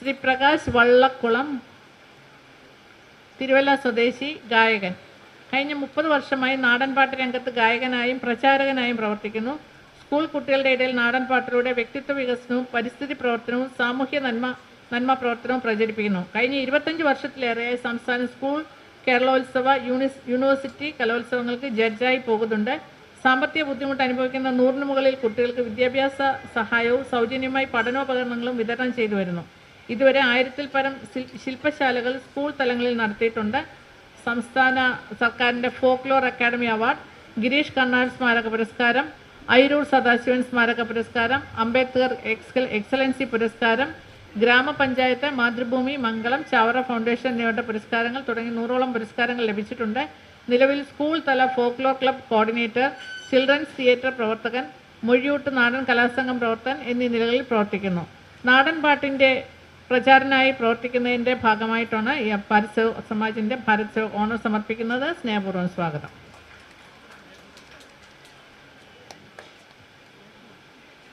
ശ്രീ പ്രകാശ് വള്ളക്കുളം തിരുവല്ല സ്വദേശി ഗായകൻ. കഴിഞ്ഞ മുപ്പത് വർഷമായി നാടൻപാട്ട് രംഗത്ത് ഗായകനായും പ്രചാരകനായും പ്രവർത്തിക്കുന്നു. സ്കൂൾ കുട്ടികളുടെ ഇടയിൽ നാടൻപാട്ടിലൂടെ വ്യക്തിത്വ വികസനവും പരിസ്ഥിതി പ്രവർത്തനവും സാമൂഹ്യ നന്മ നന്മ പ്രവർത്തനവും പ്രചരിപ്പിക്കുന്നു. കഴിഞ്ഞ ഇരുപത്തഞ്ച് വർഷത്തിലേറെയായി സംസ്ഥാന സ്കൂൾ കേരളോത്സവ യൂണിസ് യൂണിവേഴ്സിറ്റി കലോത്സവങ്ങൾക്ക് ജഡ്ജായി പോകുന്നുണ്ട്. സാമ്പത്തിക ബുദ്ധിമുട്ട് അനുഭവിക്കുന്ന നൂറിന് മുകളിൽ കുട്ടികൾക്ക് വിദ്യാഭ്യാസ സഹായവും സൗജന്യമായി പഠനോപകരണങ്ങളും വിതരണം ചെയ്തു വരുന്നു. ഇതുവരെ ആയിരത്തിൽ പരം ശില്പശാലകൾ സ്കൂൾ തലങ്ങളിൽ നടത്തിയിട്ടുണ്ട്. സംസ്ഥാന സർക്കാരിന്റെ folklore academy award Girish Karnad സ്മാരക പുരസ്കാരം ഐരൂർ സദാശിവൻ സ്മാരക പുരസ്കാരം അംബേദ്കർ എക്സൽ എക്സലൻസി പുരസ്കാരം ഗ്രാമപഞ്ചായത്ത് മാതൃഭൂമി മംഗളം ചാവറ ഫൗണ്ടേഷൻ എന്നിവരുടെ പുരസ്കാരങ്ങൾ തുടങ്ങി നൂറോളം പുരസ്കാരങ്ങൾ ലഭിച്ചിട്ടുണ്ട്. നിലവിൽ സ്കൂൾ തല folklore club coordinator children's theatre പ്രവർത്തകൻ മൊഴിയൂട്ട് നാടൻ കലാസംഘം പ്രവർത്തകൻ എന്നീ നിലകളിൽ പ്രവർത്തിക്കുന്നു. നാടൻ പാട്ടിന്റെ പ്രചാരനായി പ്രവർത്തിക്കുന്നതിന്റെ ഭാഗമായിട്ടാണ് ഈ ഭാരത് സമാജിന്റെ ഭാരത് സേവ് ഓണർ സമർപ്പിക്കുന്നത്. സ്നേഹപൂർവം സ്വാഗതം.